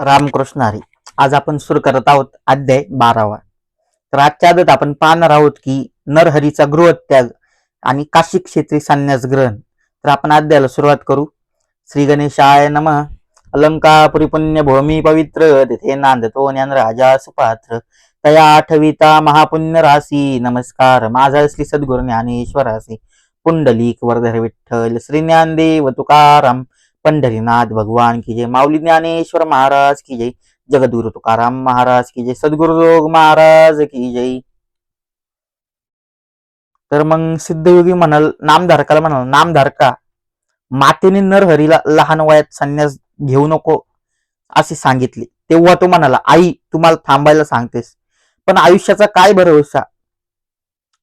रामकृष्ण हरी. आज आपण सुरू करत आहोत अध्याय बारावा. तर आजच्या आदत आपण पाहणार आहोत की नरहरीचा गृहत्याग आणि काशी क्षेत्री संन्यास ग्रहण. तर आपण अध्यायाला सुरुवात करू. श्री गणेशाय नम. अलंकापुरी पुण्य भूमी पवित्र तिथे नांदतो ज्ञान राजा सुपात्र. तया आठविता महापुण्य राशी नमस्कार. माझा श्री सद्गुरू ज्ञानेश्वरासी पुंडलिक वरधर विठ्ठल श्री ज्ञानदेव तुकाराम. पंढरीनाथ भगवान की जय. माऊली ज्ञानेश्वर महाराज की जय. जगद्गुरु तुकाराम महाराज की जय. सद्गुरु रोग महाराज की जय. तर मग सिद्धयोगी म्हणाल नामधारकाला म्हणाल नामधारका मातेने नरहरीला लहान वयात संन्यास घेऊ नको असे सांगितले. तेव्हा तो म्हणाला आई तुम्हाला थांबायला सांगतेस पण आयुष्याचा काय भरवसा?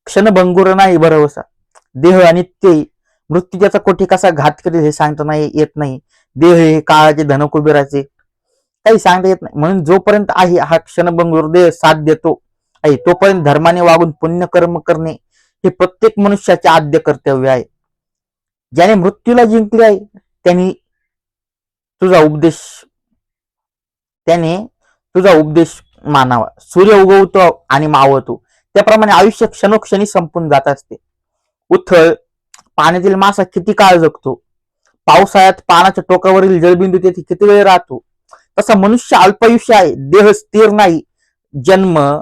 क्षणभंगुर नाही भरवसा. देह अनित्य ते मृत्यू त्याचा कोठी कसा घात करेल हे सांगता नाही येत नाही. देह हे काळाचे धनकुबेराचे काही सांगता येत नाही. म्हणून जोपर्यंत आहे हा क्षणभंगुर देह साथ देतो. आहे तोपर्यंत धर्माने वागून पुण्य कर्म करणे हे प्रत्येक मनुष्याचे आद्य कर्तव्य आहे. ज्याने मृत्यूला जिंकले आहे त्यांनी तुझा उपदेश त्याने तुझा उपदेश मानावा. सूर्य उगवतो आणि मावळतो. त्याप्रमाणे आयुष्य क्षणोक्षणी संपून जात असते. उथळ पाण्यातील मासा किती काळ जगतो? पावसाळ्यात पानाच्या टोकावरील जलबिंदू तेथे किती वेळ राहतो? तसा मनुष्य अल्पायुष्य आहे देह स्थिर नाही. जन्म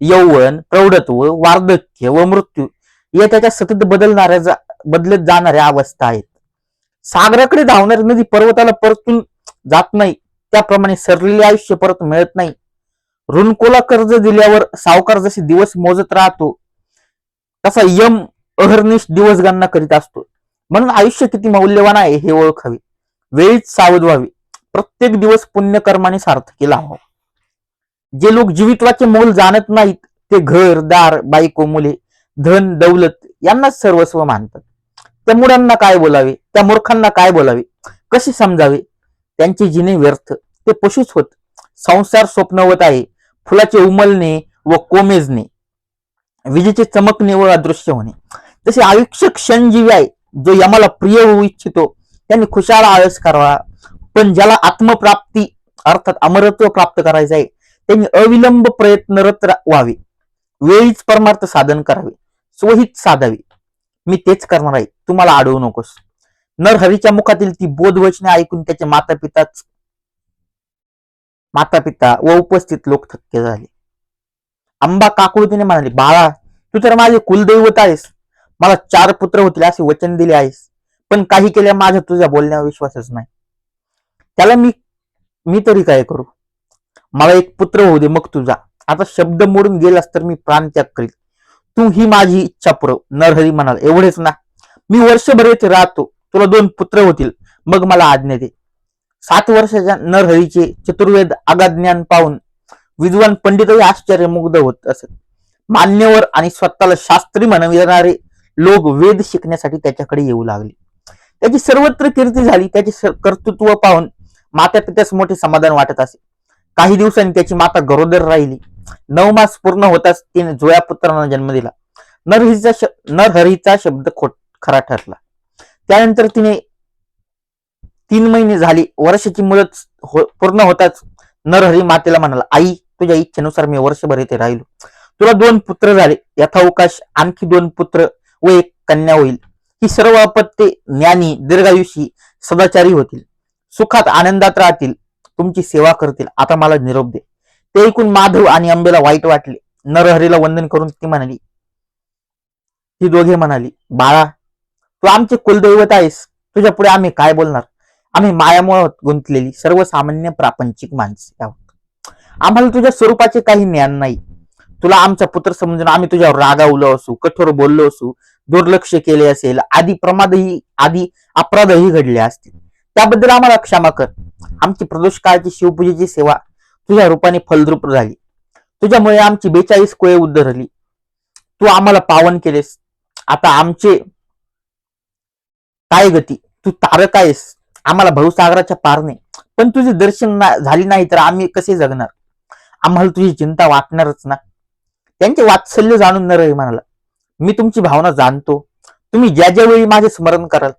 यौवन प्रौढत्व वार्धक्य व मृत्यू या त्याच्या सतत बदलणाऱ्या जा- बदलत जाणाऱ्या अवस्था आहेत. सागराकडे धावणारी नदी पर्वताला परतून जात नाही. त्याप्रमाणे सरलेले आयुष्य परत मिळत नाही. ऋणकोला कर्ज दिल्यावर सावकार जसे दिवस मोजत राहतो तसा यम अहर्निश दिवसगणना करीत असतो. म्हणून आयुष्य किती मौल्यवान आहे हे ओळखावे. वेळीच सावध व्हावे. प्रत्येक दिवस पुण्यकर्माने सार्थकी लावा जे लोक जीवितवाचे मोल जाणत नाहीत ते घर दार बायको मुले धन दौलत यांनाच सर्वस्व मानतात. त्या मुलांना काय बोलावे? त्या मूर्खांना काय बोलावे? कसे समजावे? त्यांचे जिने व्यर्थ ते पशुच होत. संसार स्वप्नवत आहे. फुलाचे उमलणे व कोमेजणे. विजेचे चमकणे व अदृश्य होणे. तसे आयुष्य क्षणजीवी आहे जो यमाला प्रिय होऊ इच्छितो त्यांनी खुशाल आळस करावा. पण ज्याला आत्मप्राप्ती अर्थात अमरत्व प्राप्त करायचं आहे त्यांनी अविलंब प्रयत्नरत व्हावे. वेळीच परमार्थ साधन करावे. स्वहित साधावे. मी तेच करणार आहे. तुम्हाला अडवू नकोस. नरहरीच्या मुखातील ती बोधवचने ऐकून त्याचे माता पिताच माता पिता व उपस्थित लोक थक्के झाले. अंबा काकुळतीने म्हणाले बाळा तू तर माझे कुलदैवत आहेस. मला चार पुत्र होतील असे वचन दिले आहेस. पण काही केल्या माझ्या तुझ्या बोलण्यावर विश्वासच नाही. त्याला मी मी तरी काय करू? मला एक पुत्र होऊ दे मग तुझा आता शब्द मोडून गेलास तर मी प्राणत्याग करील. तू ही माझी इच्छा पुरव. नरहरी म्हणाल एवढेच ना. मी वर्षभर येथे राहतो. तुला दोन पुत्र होतील. मग मला आज्ञा दे. सात वर्षाच्या नरहरीचे चतुर्वेद अगाज्ञान पाहून विद्वान पंडितही आश्चर्यमुग्ध होत असत. मान्यवर आणि स्वतःला शास्त्री म्हणविणारे लोक वेद शिकण्यासाठी त्याच्याकडे येऊ लागले. त्याची सर्वत्र कीर्ती झाली त्याचे कर्तृत्व पाहून माता पित्यास मोठे समाधान वाटत असे. काही दिवसांनी त्याची माता गरोदर राहिली. नऊ मास पूर्ण होताच तिने जुळ्या पुत्रांना जन्म दिला. नरहरीचा नरहरीचा शब्द खोट खरा ठरला. त्यानंतर तिने तीन महिने झाली. वर्षाची मुदत हो- पूर्ण होताच नरहरी मातेला म्हणाला आई तुझ्या इच्छेनुसार मी वर्षभर येथे राहिलो. तुला दोन पुत्र झाले. यथावकाश आणखी दोन पुत्र व एक कन्या होईल. ही सर्व अपत्ये ज्ञानी दीर्घायुषी सदाचारी होतील. सुखात आनंदात राहतील. तुमची सेवा करतील. आता मला निरोप दे. ते ऐकून माधव आणि अंबेला वाईट वाटले. नरहरीला वंदन करून ती म्हणाली ती दोघे म्हणाली बाळा तू आमचे कुलदैवत आहेस. तुझ्या पुढे आम्ही काय बोलणार? आम्ही मायामुळे गुंतलेली सर्वसामान्य प्रापंचिक माणसे आहोत. आम्हाला तुझ्या स्वरूपाचे काही ज्ञान नाही. तुला आमचा पुत्र समजून आम्ही तुझ्यावर रागावलो असू कठोर बोललो असू दुर्लक्ष केले असेल आधी प्रमादही आदी अपराधही घडले असतील. त्याबद्दल आम्हाला क्षमा कर. आमची प्रदोष काळची शिवपूजेची सेवा तुझ्या रूपाने फलद्रूप झाली. तुझ्यामुळे आमची बेचाळीस कोळे उद्धरली तू आम्हाला पावन केलेस. आता आमचे काय गती तू तारक आहेस. आम्हाला भवसागराच्या पारने पण तुझे दर्शन ना- झाली नाही तर आम्ही कसे जगणार? आम्हाला तुझी चिंता वाटणारच ना. त्यांचे वात्सल्य जाणून न म्हणाला मी तुमची भावना जाणतो. तुम्ही ज्या ज्या वेळी माझे स्मरण कराल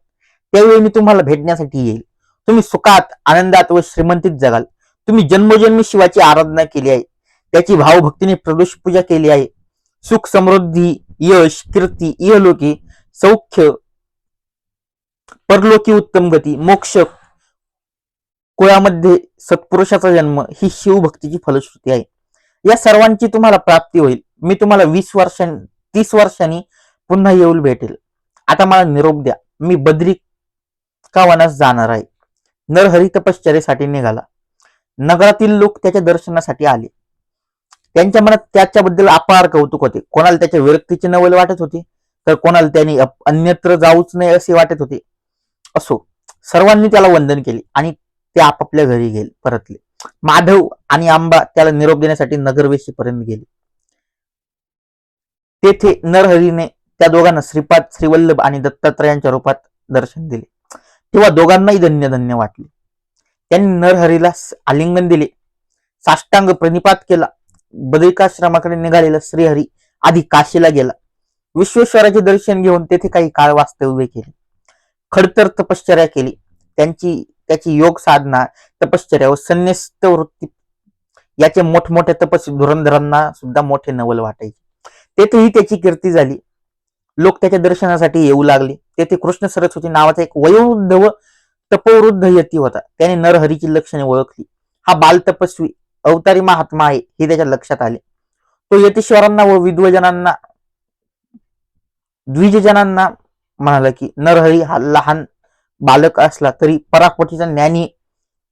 त्यावेळी मी तुम्हाला भेटण्यासाठी येईल. तुम्ही सुखात आनंदात व श्रीमंतीत जगाल. तुम्ही जन्मोजन्मी शिवाची आराधना केली आहे. त्याची भावभक्तीने प्रदोष पूजा केली आहे. सुख समृद्धी यश कीर्ती इहलोकी सौख्य परलोकी उत्तम गती मोक्ष कुळामध्ये सत्पुरुषाचा जन्म ही शिवभक्तीची फलश्रुती आहे. या सर्वांची तुम्हाला प्राप्ती होईल. मी तुम्हाला वीस वर्षां तीस वर्षांनी पुन्हा येऊल भेटेल. आता मला निरोप द्या. मी बद्री का वनास जाणार आहे. नरहरी तपश्चर्यासाठी निघाला. नगरातील लोक त्याच्या दर्शनासाठी आले. त्यांच्या मनात त्याच्याबद्दल अपार कौतुक होते. कोणाला त्याच्या विरक्तीचे नवल वाटत होते? तर कोणाला त्यांनी अन्यत्र जाऊच नये असे वाटत होते. असो. सर्वांनी त्याला वंदन केले आणि ते आपापल्या घरी गेले परतले. माधव आणि आंबा त्याला निरोप देण्यासाठी नगरवेशीपर्यंत गेले. तेथे नरहरीने त्या दोघांना श्रीपाद श्रीवल्लभ आणि दत्तात्रयांच्या रूपात दर्शन दिले. तेव्हा दोघांनाही धन्य धन्य वाटले. त्यांनी नरहरीला आलिंगन दिले. साष्टांग प्रणिपात केला. बद्रिकाश्रमाकडे निघालेला श्रीहरी आधी काशीला गेला. विश्वेश्वराचे दर्शन घेऊन तेथे काही काळ वास्तव्य केले. खडतर तपश्चर्या केली. त्यांची त्याची योग साधना तपश्चर्या व संन्यस्त वृत्ती याचे मोठमोठ्या तपस्वी धुरंधरांना सुद्धा मोठे नवल वाटायचे. तेथेही त्याची कीर्ती झाली. लोक त्याच्या दर्शनासाठी येऊ लागले. तेथे कृष्ण सरस्वती नावाचा एक वयोवृद्ध व तपवृद्ध यती होता. त्याने नरहरीची लक्षणे ओळखली. हा बाल तपस्वी अवतारी महात्मा आहे हे त्याच्या लक्षात आले. तो यतीश्वरांना व विद्वजनांना द्विजजनांना म्हणाला की नरहरी हा लहान बालक असला तरी पराकोटीचा ज्ञानी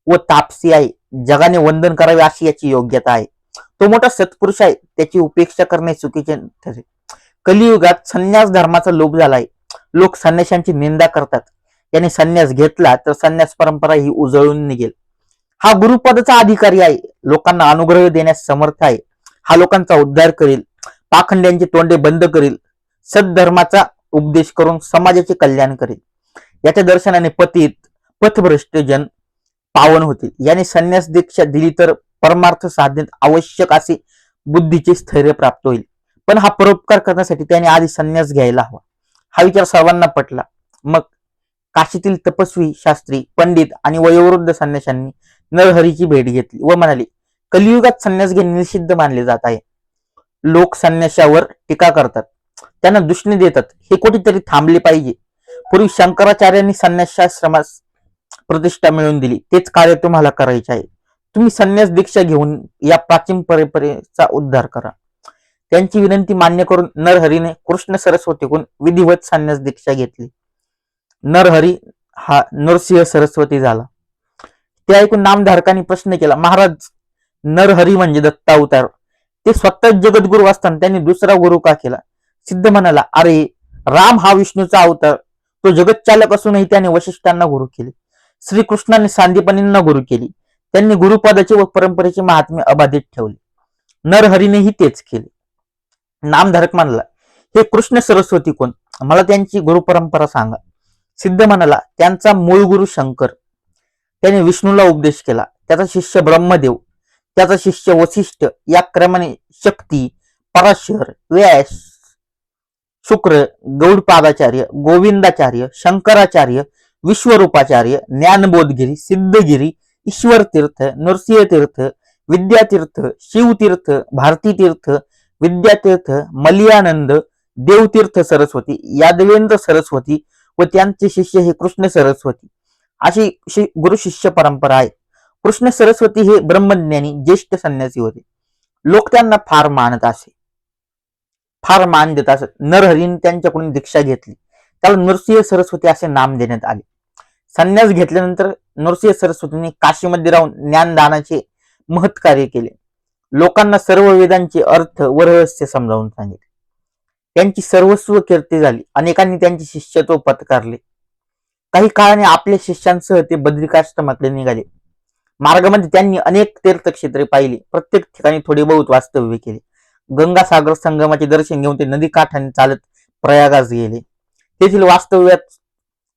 व तापसी आहे. जगाने वंदन करावे अशी याची योग्यता आहे. तो मोठा सत्पुरुष आहे. त्याची उपेक्षा करणे चुकीचे ठरेल कलियुगात संन्यास धर्माचा लोभ झालाय. लोक संन्याशांची निंदा करतात. याने संन्यास घेतला तर संन्यास परंपरा ही उजळून निघेल. हा गुरुपदाचा अधिकारी आहे. लोकांना अनुग्रह देण्यास समर्थ आहे. हा लोकांचा उद्धार करेल. पाखंड्यांचे तोंडे बंद करील. सद्धर्माचा उपदेश करून समाजाचे कल्याण करेल. याच्या दर्शनाने पतित पथभ्रष्ट जन पावन होतील. याने संन्यास दीक्षा दिली तर परमार्थ साधनेत आवश्यक असे बुद्धीचे स्थैर्य प्राप्त होईल. पण हा परोपकार करण्यासाठी त्याने आधी संन्यास घ्यायला हवा. हा विचार सर्वांना पटला. मग काशीतील तपस्वी शास्त्री पंडित आणि वयोवृद्ध संन्याशांनी नरहरीची भेट घेतली व म्हणाले कलियुगात संन्यास घेणे निषिद्ध मानले जात आहे. लोक संन्याशावर टीका करतात. त्यांना दुष्णे देतात. हे कुठेतरी थांबले पाहिजे. पूर्वी शंकराचार्यांनी संन्यासाश्रमास प्रतिष्ठा मिळवून दिली. तेच कार्य तुम्हाला करायचे आहे. तुम्ही संन्यास दीक्षा घेऊन या प्राचीन परंपरेचा उद्धार करा. त्यांची विनंती मान्य करून नरहरीने कृष्ण सरस्वतीकडून विधिवत संन्यास दीक्षा घेतली. नरहरी हा नरसिंह सरस्वती झाला. ते ऐकून नामधारकांनी प्रश्न केला महाराज नरहरी म्हणजे दत्ता अवतार ते स्वतः जगद्गुरु असताना त्यांनी दुसरा गुरु का केला? सिद्ध म्हणाला अरे राम हा विष्णूचा अवतार. तो जगतचालक असूनही त्याने वशिष्ठांना गुरु केले. श्रीकृष्णाने सांदीपनींना गुरु केली. त्यांनी गुरुपदाचे व परंपरेचे महात्म्य अबाधित ठेवले. नरहरीनेही तेच केले. नामधारक म्हणला हे कृष्ण सरस्वती कोण? मला त्यांची गुरुपरंपरा सांगा. सिद्ध म्हणाला त्यांचा मूळ गुरु शंकर. त्याने विष्णूला उपदेश केला त्याचा शिष्य ब्रह्मदेव त्याचा शिष्य वशिष्ठ या क्रमाने शक्ती पराशर व्यास शुक्र गौडपादाचार्य गोविंदाचार्य शंकराचार्य विश्वरूपाचार्य ज्ञानबोधगिरी सिद्धगिरी ईश्वर तीर्थ नृसिंह तीर्थ विद्यातीर्थ शिवतीर्थ भारतीतीर्थ विद्यातीर्थ मलियानंद देवतीर्थ सरस्वती यादवेंद्र सरस्वती व त्यांचे शिष्य हे कृष्ण सरस्वती. अशी शि- गुरु शिष्य परंपरा आहे. कृष्ण सरस्वती हे ब्रह्मज्ञानी ज्येष्ठ संन्यासी होते. लोक त्यांना फार मानत असे. फार मान देत असत नरहरीने त्यांच्याकडून दीक्षा घेतली. त्याला नृसिंह सरस्वती असे नाम देण्यात आले. संन्यास घेतल्यानंतर नरसिंह सरस्वतींनी काशीमध्ये राहून ज्ञानदानाचे महत् कार्य केले. लोकांना सर्व वेदांचे अर्थ व रहस्य समजावून सांगितले. त्यांची सर्वस्व कीर्ती झाली. अनेकांनी त्यांचे शिष्यत्व पत्कारले. काही काळाने आपल्या शिष्यांसह ते बद्रिकाश्रमातले निघाले. मार्गामध्ये त्यांनी अनेक तीर्थक्षेत्रे पाहिली. प्रत्येक ठिकाणी थोडे बहुत वास्तव्य केले. गंगासागर संगमाचे दर्शन घेऊन ते नदी काठाने चालत प्रयागास गेले. तेथील वास्तव्यात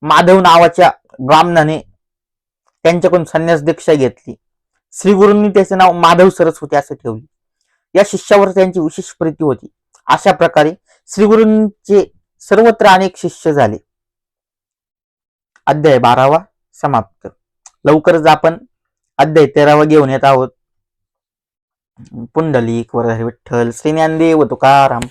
माधव नावाच्या ब्राह्मणाने त्यांच्याकडून संन्यास दीक्षा घेतली. श्री गुरूंनी त्याचे नाव माधव सरस्वती असे ठेवले. या शिष्यावर त्यांची विशेष प्रीती होती. अशा प्रकारे श्री गुरूंचे सर्वत्र अनेक शिष्य झाले. अध्याय बारावा समाप्त. लवकरच आपण अध्याय तेरावा घेऊन येत आहोत. पुंडलिक वरहरी विठ्ठल श्री ज्ञानदेव तुकाराम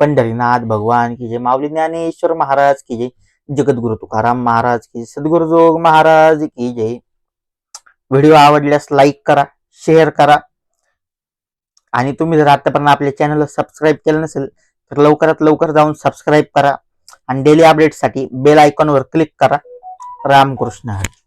पंढरीनाथ भगवान की जय माऊली ज्ञानेश्वर महाराज की जय जगद्गुरु तुकाराम महाराज की सद्गुरुजोग महाराज की जय व्हिडिओ आवडल्यास लाईक करा शेअर करा. आणि तुम्ही जर आतापर्यंत आपल्या चॅनलला सबस्क्राईब केलं नसेल तर लवकरात लवकर जाऊन सबस्क्राईब करा. आणि डेली अपडेटसाठी बेल आयकॉनवर क्लिक करा. रामकृष्ण हरी.